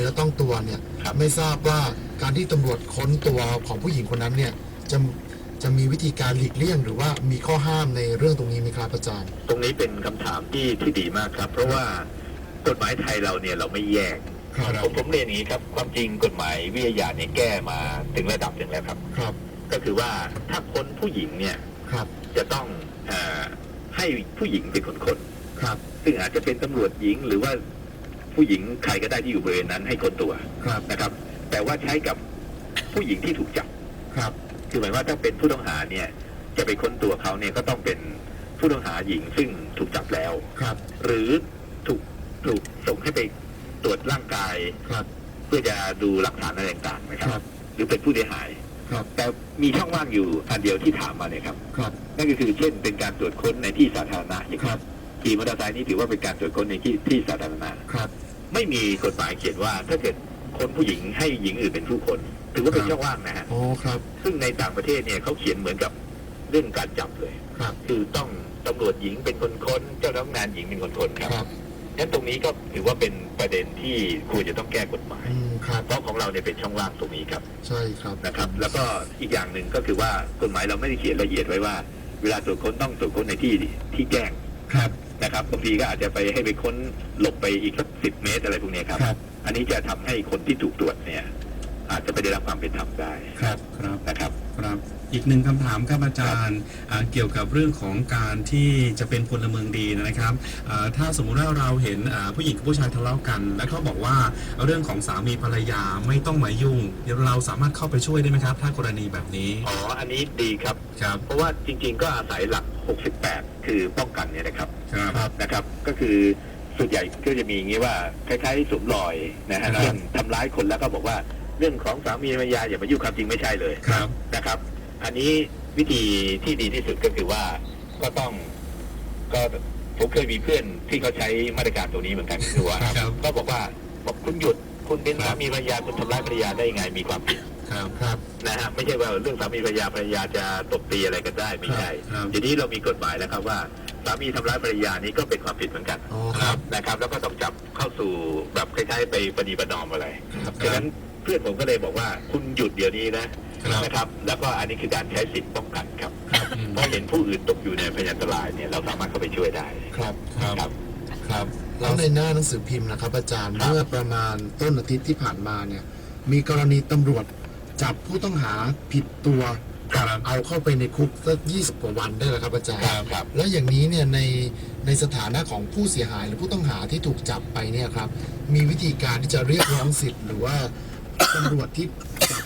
เนื้อต้องตัวเนี่ยครับ ไม่ทราบว่าการที่ตำรวจค้นตัวของผู้หญิงคนนั้นเนี่ยจะจะมีวิธีการหลีกเลี่ยง หรือว่ามีข้อห้ามในเรื่องตรงนี้ไหมครับอาจารย์ ตรงนี้เป็นคำถามที่ที่ดีมากครับ เพราะว่ากฎหมายไทยเราเนี่ยเราไม่แยกครับผมผมเรียนอย่างนี้ครับความจริงกฎหมายวิทยาเนี่ยแก้มาถึงระดับหนึ่งแล้วครับ ครับก็คือว่าถ้าค้นผู้หญิงเนี่ยครับจะต้องเออให้ผู้หญิงเป็นคนค้น ครับ ซึ่งอาจจะเป็นตำรวจหญิงหรือว่า ผู้หญิงใครก็ได้ที่อยู่บริเวณนั้นให้ค้นตัวครับนะครับ แต่ว่าใช้กับผู้หญิงที่ถูกจับครับ คือหมายว่าถ้าเป็นผู้ต้องหาเนี่ย จะไปค้นตัวเขาเนี่ยก็ต้องเป็นผู้ต้องหาหญิงซึ่งถูกจับแล้วครับ หรือถูกถูกส่งให้ไปตรวจร่างกายครับ เพื่อจะดูหลักฐานอะไรต่างๆนะคครัรับบหรือเป็นผู้เสียหายครับ แต่มีช่องว่างอยู่อันเดียวที่ถามมาเนี่ยครับครับ นั่นก็คือเช่นเป็นการตรวจค้นในที่สาธารณะอย่างครับ ขี่มอเตอร์ไซค์นี่ถือว่าเป็นการตรวจค้นในที่ที่สาธารณะครับ ไม่มีกฎหมายเขียนว่า ถ้าเกิดคนผู้หญิงให้หญิงอื่นเป็นผู้คนถือว่าเป็นครับช่องว่างนะฮะโอ้ครับ ซึ่งในต่างประเทศเนี่ยเขาเขียนเหมือนกับเรื่องการจับเลยครับ คือต้องตำรวจหญิงเป็นคนค้นเจ้าพนักงานหญิงเป็นคนค้นครับครับงั้นตรงนี้ก็ถือว่าเป็นประเด็นที่ควรจะต้องแก้กฎหมายอืมครับเพราะของเราเนี่ยเป็นช่องว่างตรงนี้ครับ ใช่ครับนะครับ แล้วก็อีกอย่างหนึ่งก็คือว่ากฎหมายเราไม่ได้เขียนละเอียดไว้ว่า เวลาตรวจค้นต้องตรวจค้นในที่ที่แจ้งครับ นะครับบางทีก็อาจจะไปให้ไปค้นหลบไปอีกสักสิบเมตรอะไรพวกเนี้ยครับ ครับ อันนี้จะทำให้คนที่ถูกตรวจเนี่ย อาจจะไม่ได้รับความเป็นธรรมได้ครับครับ นะครับ ครับอีกหนึ่งคำถามครับอาจารย์อ่าเกี่ยวกับเรื่องของการที่จะเป็นพลเมืองดีนะครับอ่าถ้าสมมุติว่าเราเห็นอ่าผู้หญิงกับผู้ชายทะเลาะกัน แล้วเขาบอกว่าเรื่องของสามีภรรยาไม่ต้องมายุ่ง เราสามารถเข้าไปช่วยได้ไหมครับ ถ้ากรณีแบบนี้อ๋อ อันนี้ดีครับ ครับ เพราะว่าจริง ๆ ก็อาศัยหลัก 68 คือป้องกันเนี่ยนะครับครับนะครับ ก็คือส่วนใหญ่ก็จะมีอย่างนี้ว่าคล้ายๆสวมรอยนะฮะครับเรื่องทำร้ายคนแล้วก็บอกว่าเรื่องของสามีภรรยาอย่ามายุ่งความจริงไม่ใช่เลยครับนะครับ อันนี้วิธีที่ดีที่สุดก็คือว่าก็ต้องก็ผมเคยมีเพื่อนที่เขาใช้มาตรการตรงนี้เหมือนกันคือว่าครับก็บอกว่าบอกคุณหยุดคุณเป็นครัสาบมีภรรยาคุณทำร้ายภรรยาได้ยังไงมีความผิด ครับครับ นะฮะไม่ใช่ว่าเรื่องสามีภรรยาภรรยาจะตบตีอะไรกันได้ไม่ใช่ครับทีนี้เรามีกฎหมายแล้วครับว่าสามีทำร้ายภรรยานี้ก็เป็นความผิดเหมือนกันอ๋อครับนะครับ แล้วก็ต้องจับเข้าสู่แบบคล้ายๆไปปฏิบัตินอมอะไรครับฉะนั้นเพื่อนผมก็เลยบอกว่าคุณหยุดเดี๋ยวนี้นะครับนะครับ แล้วก็อันนี้คือการใช้สิทธิ์ป้องกันครับอืมเพราะเห็นผู้อื่นตกอยู่ในพยานอันตรายเนี่ยเราสามารถเข้าไปช่วยได้ครับครับครับ ครับ แล้วในหน้าหนังสือพิมพ์นะครับอาจารย์ครับ เมื่อประมาณต้นอาทิตย์ที่ผ่านมาเนี่ย มีกรณีตำรวจ จับผู้ต้องหาผิดตัวครับเอาเข้าไปในคุกสักยี่สิบกว่าวันได้แล้วครับอาจารย์ครับครับ แล้วอย่างนี้เนี่ยในในสถานะของผู้เสียหายหรือผู้ต้องหาที่ถูกจับไปเนี่ยครับ มีวิธีการที่จะเรียกร้องสิทธิ์หรือว่าตำรวจที่จับ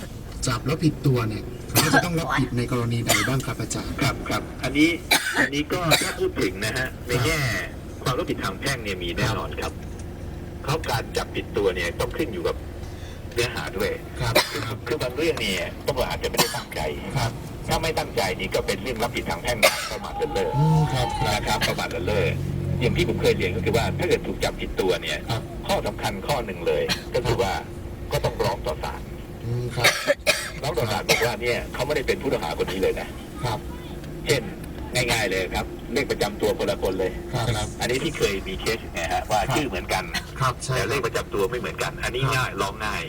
จับแล้วผิดตัวเนี่ยเขาจะต้องรับผิดในกรณีใดบ้างครับอาจารย์ครับครับ อันนี้อันนี้ก็ถ้าพูดถึงนะฮะในแง่ความรับผิดทางแพ่งเนี่ยมีแน่นอนครับเขาการจับผิดตัวเนี่ยต้องขึ้นอยู่กับ เนื้อหาด้วย ครับคือคือบางเรื่องเนี่ยตำรวจอาจจะไม่ได้ตั้งใจ ครับ ถ้าไม่ตั้งใจนี่ก็เป็นเรื่องรับผิดทางแพ่งประมาทเลินเล่ออืมครับครับนะครับประมาทเลินเล่ออย่างที่ผมเคยเรียนก็คือว่าถ้าเกิดถูกจับผิดตัวเนี่ย ครับข้อสำคัญข้อหนึ่งเลย ก็คือว่าก็ต้องร้องต่อศาลอืมครับร้องต่อศาลบอกว่าเนี่ยเขาไม่ได้เป็นผู้ต้องหาคนนี้เลยนะครับเช่นง่าย ๆเลยครับเลขประจำตัวคนละคนเลย ครับอันนี้ที่เคยมีเคสไงฮะว่าครับชื่อเหมือนกัน ครับใช่แต่คเลรัขบประจำตัวไม่เหมือนกัน อันนี้ครับง่ายร้องง่าย